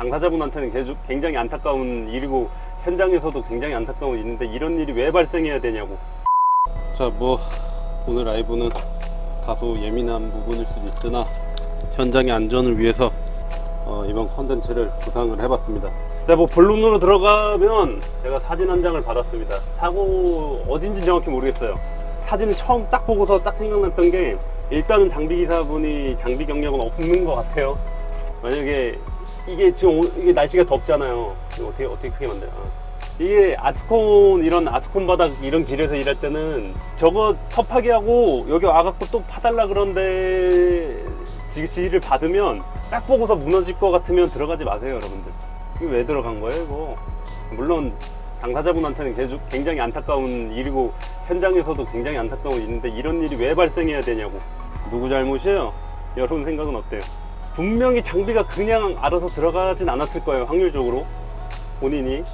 당사자분한테는 계속 굉장히 안타까운 일이고 현장에서도 굉장히 안타까운 일인데 이런 일이 왜 발생해야 되냐고. 자, 뭐 오늘 라이브는 다소 예민한 부분일 수도 있으나 현장의 안전을 위해서 어, 이번 컨텐츠를 구상을 해봤습니다. 자, 뭐 본론으로 들어가면 제가 사진 한 장을 받았습니다. 사고 어딘지 정확히 모르겠어요. 사진을 처음 딱 보고서 딱 생각났던 게 일단은 장비 기사분이 장비 경력은 없는 것 같아요. 만약에 이게 지금 오- 이게 날씨가 덥잖아요. 어떻게 어떻게 크게 만들어? 이게 아스콘 이런 아스콘 바닥 이런 길에서 일할 때는 저거 텁하게 하고 여기 와갖고 또 파달라 그런데 지시를 받으면 딱 보고서 무너질 것 같으면 들어가지 마세요, 여러분들. 이거 왜 들어간 거예요, 이거? 물론 당사자분한테는 굉장히 안타까운 일이고 현장에서도 굉장히 안타까운 일인데 이런 일이 왜 발생해야 되냐고. 누구 잘못이에요? 여러분 생각은 어때요? 분명히 장비가 그냥 알아서 들어가진 않았을 거예요, 확률적으로. 본인이.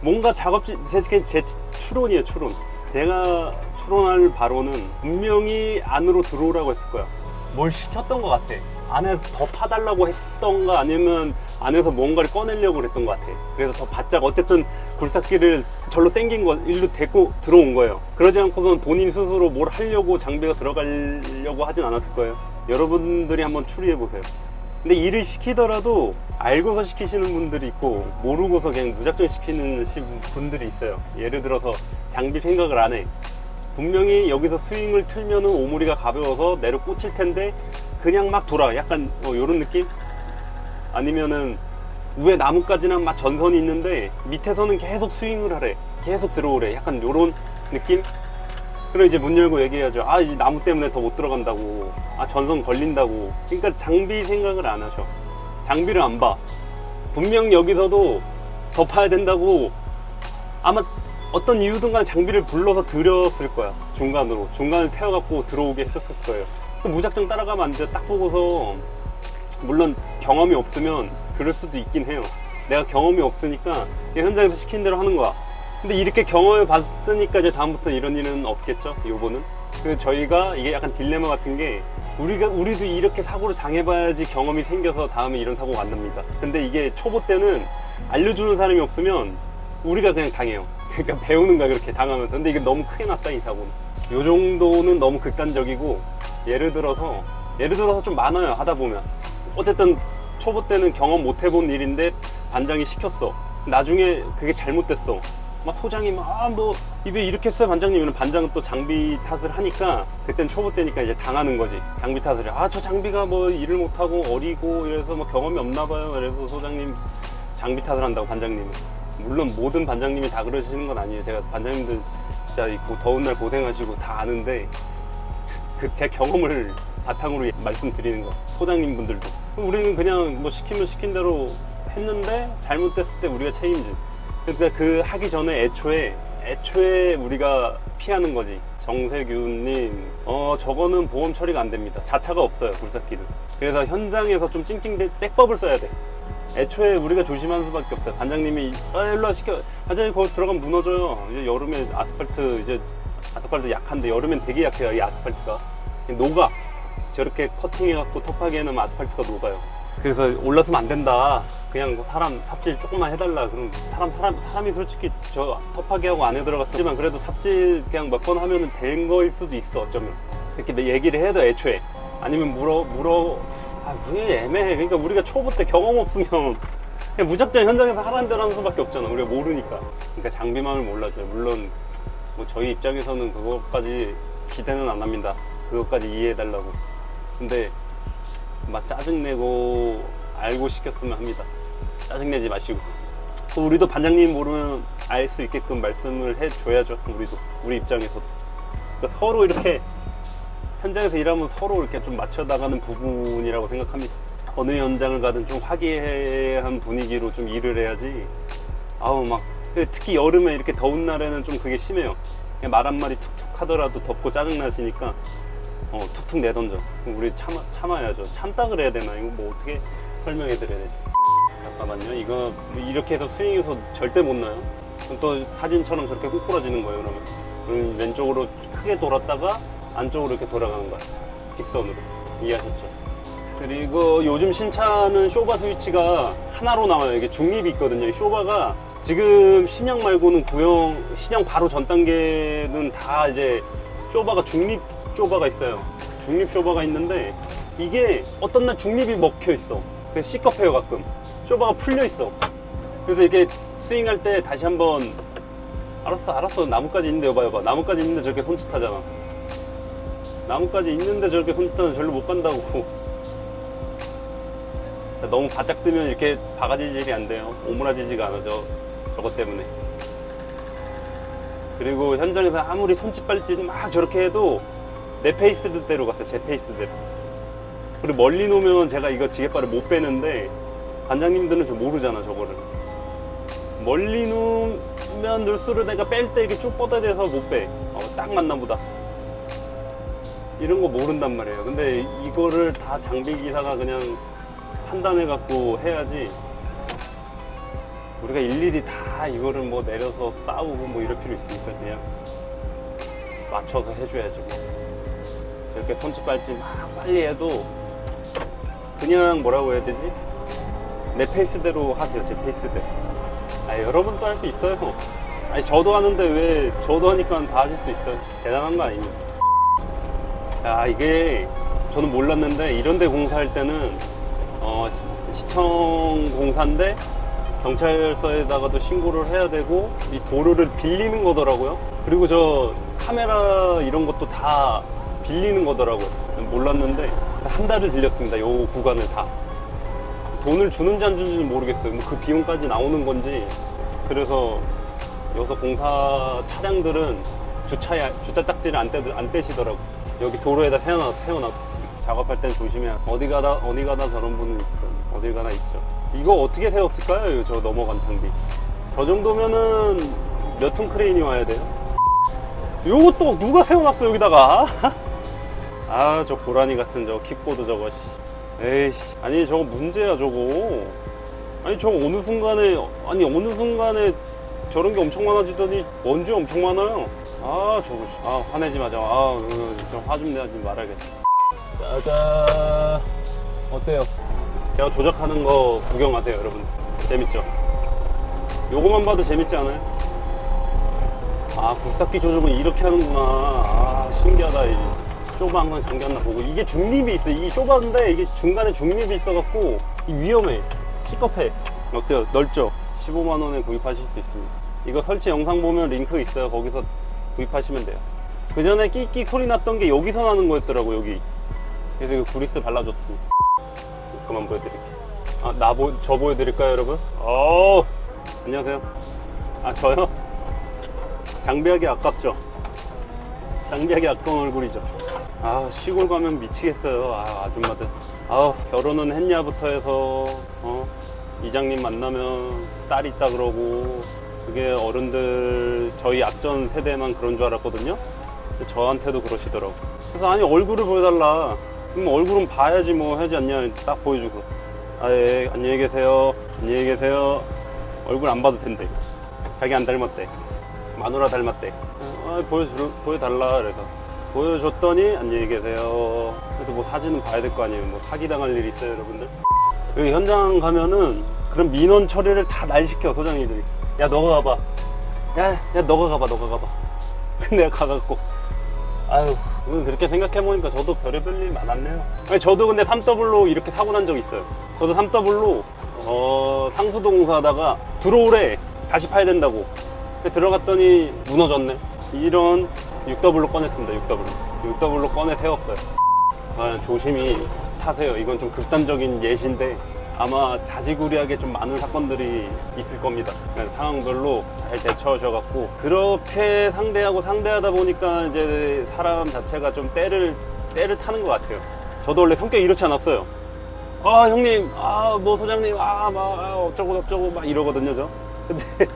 뭔가 작업지, 제, 제, 제 추론이에요, 추론. 제가 추론할 바로는 분명히 안으로 들어오라고 했을 거야. 뭘 시켰던 것 같아. 안에서 더 파달라고 했던가 아니면 안에서 뭔가를 꺼내려고 그랬던 것 같아. 그래서 더 바짝 어쨌든 굴삭기를 절로 땡긴 거, 일로 데리고 들어온 거예요. 그러지 않고선 본인 스스로 뭘 하려고 장비가 들어가려고 하진 않았을 거예요. 여러분들이 한번 추리해 보세요. 근데 일을 시키더라도 알고서 시키시는 분들이 있고 모르고서 그냥 무작정 시키는 시- 분들이 있어요. 예를 들어서 장비 생각을 안 해. 분명히 여기서 스윙을 틀면은 오므리가 가벼워서 내려 꽂힐 텐데 그냥 막 돌아. 약간 어, 요런 느낌? 아니면은 위에 나뭇가지랑 막 전선이 있는데 밑에서는 계속 스윙을 하래. 계속 들어오래. 약간 요런 느낌? 그럼 이제 문 열고 얘기해야죠. 아, 이 나무 때문에 더 못 들어간다고. 아, 전선 걸린다고. 그러니까 장비 생각을 안 하셔. 장비를 안 봐. 분명 여기서도 더 파야 된다고 아마 어떤 이유든 간에 장비를 불러서 들였을 거야. 중간으로. 중간을 태워갖고 들어오게 했었을 거예요. 그럼 무작정 따라가면 안 돼. 딱 보고서 물론 경험이 없으면 그럴 수도 있긴 해요. 내가 경험이 없으니까 현장에서 시킨 대로 하는 거야. 근데 이렇게 경험을 봤으니까 이제 다음부터 이런 일은 없겠죠. 요거는. 그 저희가 이게 약간 딜레마 같은 게 우리가 우리도 이렇게 사고를 당해봐야지 경험이 생겨서 다음에 이런 사고가 안 납니다. 근데 이게 초보 때는 알려주는 사람이 없으면 우리가 그냥 당해요. 그러니까 배우는 거야 그렇게 당하면서. 근데 이게 너무 크게 났다 이 사고는. 요 정도는 너무 극단적이고 예를 들어서 예를 들어서 좀 많아요 하다 보면 어쨌든 초보 때는 경험 못 해본 일인데 반장이 시켰어. 나중에 그게 잘못됐어. 막 소장이 막뭐 입에 이렇게 했어요 반장님은 반장은 또 장비 탓을 하니까 그땐 초보 때니까 이제 당하는 거지. 장비 탓을 아 저 장비가 뭐 일을 못하고 어리고 이래서 뭐 경험이 없나 봐요. 그래서 소장님 장비 탓을 한다고 반장님은. 물론 모든 반장님이 다 그러시는 건 아니에요. 제가 반장님들 진짜 이 고- 더운 날 고생하시고 다 아는데 그 제 경험을 바탕으로 말씀드리는 거 소장님 분들도. 우리는 그냥 뭐 시키면 시킨 대로 했는데 잘못됐을 때 우리가 책임진 그러니까 그 하기 전에 애초에 애초에 우리가 피하는 거지. 정세균님 어 저거는 보험 처리가 안 됩니다. 자차가 없어요 굴삭기는. 그래서 현장에서 좀 찡찡 떼법을 써야 돼. 애초에 우리가 조심하는 수밖에 없어요. 반장님이 아 일로 와 시켜. 반장님 거기 들어가면 무너져요. 이제 여름에 아스팔트 이제 아스팔트 약한데 여름엔 되게 약해요 이 아스팔트가. 녹아. 저렇게 커팅해갖고 해놓으면 아스팔트가 녹아요 그래서 올라서면 안 된다. 그냥 사람 삽질 조금만 해달라. 그럼 사람 사람 사람이 솔직히 저 텁하게 하고 안에 들어갔지만 그래도 삽질 그냥 몇 번 하면은 된 거일 수도 있어 어쩌면. 이렇게 얘기를 해도 애초에. 아니면 물어 물어 아왜 애매해. 그러니까 우리가 초보 때 경험 없으면 그냥 무작정 현장에서 하라는 대로 하는 수밖에 없잖아. 우리가 모르니까. 그러니까 장비만을 몰라줘요. 물론 뭐 저희 입장에서는 그것까지 기대는 안 합니다. 그것까지 이해해달라고. 근데 막 짜증내고 알고 시켰으면 합니다. 짜증내지 마시고. 또 우리도 반장님 모르면 알 수 있게끔 말씀을 해줘야죠 우리도. 우리 입장에서도. 그러니까 서로 이렇게 현장에서 일하면 서로 이렇게 좀 맞춰 나가는 부분이라고 생각합니다. 어느 현장을 가든 좀 화기애애한 분위기로 좀 일을 해야지. 아우 막 특히 여름에 이렇게 더운 날에는 좀 그게 심해요. 말 한마디 툭툭 하더라도 덥고 짜증나시니까 어, 툭툭 내던져. 그럼 우리 참아, 참아야죠. 참다 그래야 되나? 이거 뭐 어떻게 설명해 드려야 되지? 잠깐만요. 이거 뭐 이렇게 해서 스윙해서 절대 못 나요. 그럼 또 사진처럼 저렇게 꼬꾸라지는 거예요, 그러면. 그럼 왼쪽으로 크게 돌았다가 안쪽으로 이렇게 돌아가는 거야. 직선으로. 이해하셨죠? 그리고 요즘 신차는 쇼바 스위치가 하나로 나와요. 이게 중립이 있거든요. 이 쇼바가 지금 신형 말고는 구형, 신형 바로 전 단계는 다 이제 쇼바가 중립 쇼바가 있어요. 중립 쇼바가 있는데 이게 어떤 날 중립이 먹혀 있어. 그래서 C컵해요 가끔. 쇼바가 풀려 있어. 그래서 이게 스윙할 때 다시 한번 알았어 알았어 나뭇가지 있는데 여봐 여봐 나뭇가지 있는데 저렇게 손짓하잖아. 나뭇가지 있는데 저렇게 손짓하면 절로 못 간다고. 자, 너무 바짝 뜨면 이렇게 바가지질이 안 돼요. 오므라지지가 않아, 저, 저것 때문에. 그리고 현장에서 아무리 손짓 발짓 막 저렇게 해도 내 페이스대로 갔어요. 제 페이스대로. 그리고 멀리 놓으면 제가 이거 지게발을 못 빼는데 관장님들은 좀 모르잖아, 저거를. 멀리 놓으면 넣을수록 내가 뺄 때 이렇게 쭉 뻗어대서 못 빼. 어, 딱 맞나 보다. 이런 거 모른단 말이에요. 근데 이거를 다 장비 기사가 그냥 판단해 갖고 해야지. 우리가 일일이 다 이거를 뭐 내려서 싸우고 뭐 이럴 필요 있으니까 그냥 맞춰서 해줘야지 뭐. 저렇게 손짓 발짓 막 빨리 해도 그냥 뭐라고 해야 되지? 내 페이스대로 하세요, 제 페이스대로. 아, 여러분도 할 수 있어요. 아니, 저도 하는데 왜 저도 하니까 다 하실 수 있어요. 대단한 거 아닙니까? 야 이게 저는 몰랐는데 이런 데 공사할 때는 어, 시, 청 공사인데 경찰서에다가도 신고를 해야 되고 이 도로를 빌리는 거더라고요. 그리고 저 카메라 이런 것도 다 빌리는 거더라고요. 몰랐는데 한 달을 빌렸습니다. 요 구간을 다. 돈을 주는지 안 주는지 모르겠어요. 뭐 그 비용까지 나오는 건지. 그래서 여기서 공사 차량들은 주차에 주차 딱지를 안, 떼, 안 떼시더라고. 여기 도로에다 세워놔, 세워놔. 작업할 땐 조심해야. 어디 가다 어디 가다 저런 분은 있어. 어딜 가나 있죠. 이거 어떻게 세웠을까요? 저 넘어간 장비. 저 정도면은 몇 톤 크레인이 와야 돼요? 또 누가 세워놨어 여기다가? 아 저 고라니 같은 저 킥보드 저거. 씨. 에이씨 아니 저거 문제야 저거. 아니 저거 어느 순간에 아니 어느 순간에 저런 게 엄청 많아지더니 원주 엄청 많아요. 아 저거 씨. 아 화내지 마자. 아좀화 좀 내지 말아야겠다. 짜잔 어때요? 제가 조작하는 거 구경하세요 여러분. 재밌죠? 요거만 봐도 재밌지 않아요? 아 굴삭기 조정은 이렇게 하는구나. 한번 잠겼나 보고 이게 중립이 있어. 이게 쇼바인데 이게 중간에 중립이 있어갖고 이 위험해. 시겁해. 어때요? 넓죠? 15만 원에 구입하실 수 있습니다. 이거 설치 영상 보면 링크 있어요. 거기서 구입하시면 돼요. 그 전에 끽끽 소리 났던 게 여기서 나는 거였더라고 여기. 그래서 이거 구리스 발라줬습니다. 그만 보여드릴게요. 아, 나 보, 저 보여드릴까요, 여러분? 어, 안녕하세요. 아, 저요? 장비하기 아깝죠? 장비하기 아까운 얼굴이죠? 아, 시골 가면 미치겠어요. 아, 아줌마들. 아, 결혼은 했냐부터 해서, 어, 이장님 만나면 딸 있다 그러고, 그게 어른들, 저희 앞전 세대만 그런 줄 알았거든요? 저한테도 그러시더라고. 그래서 아니, 얼굴을 보여달라. 그럼 얼굴은 봐야지 뭐 하지 않냐. 딱 보여주고. 아, 예, 안녕히 계세요. 안녕히 계세요. 얼굴 안 봐도 된대. 자기 안 닮았대. 마누라 닮았대. 아, 보여주, 보여달라. 그래서. 보여줬더니 안녕히 계세요. 그래도 뭐 사진은 봐야 될 거 아니에요. 뭐 사기당할 일 있어요, 여러분들? 여기 현장 가면은 그런 민원 처리를 다 날 시켜, 소장님들이. 야, 너가 가봐. 야, 야, 너가 가봐, 너가 가봐. 근데 내가 가갖고. 아유, 그렇게 생각해보니까 저도 별의별 일 많았네요. 아니, 저도 근데 3W로 이렇게 사고 난 적 있어요. 저도 3W로, 어, 상수동사 하다가 들어오래. 다시 파야 된다고. 들어갔더니 무너졌네. 이런 6W로 꺼냈습니다, 6W. 6W로 꺼내 세웠어요. 아, 조심히 타세요. 이건 좀 극단적인 예시인데 아마 자지구리하게 좀 많은 사건들이 있을 겁니다. 상황별로 잘 대처하셔갖고 그렇게 상대하고 상대하다 보니까 이제 사람 자체가 좀 때를 때를 타는 것 같아요. 저도 원래 성격이 이렇지 않았어요. 아 형님, 아 뭐 소장님, 아막 아, 어쩌고 저쩌고 막 이러거든요 저. 근데 좀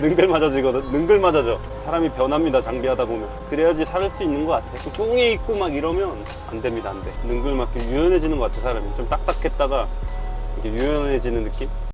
능글 맞아지거든. 능글 맞아져. 사람이 변합니다. 장비하다 보면. 그래야지 살 수 있는 것 같아. 꿍에 있고 막 이러면 안 됩니다. 안 돼. 능글 맞게 유연해지는 것 같아. 사람이 좀 딱딱했다가 이렇게 유연해지는 느낌?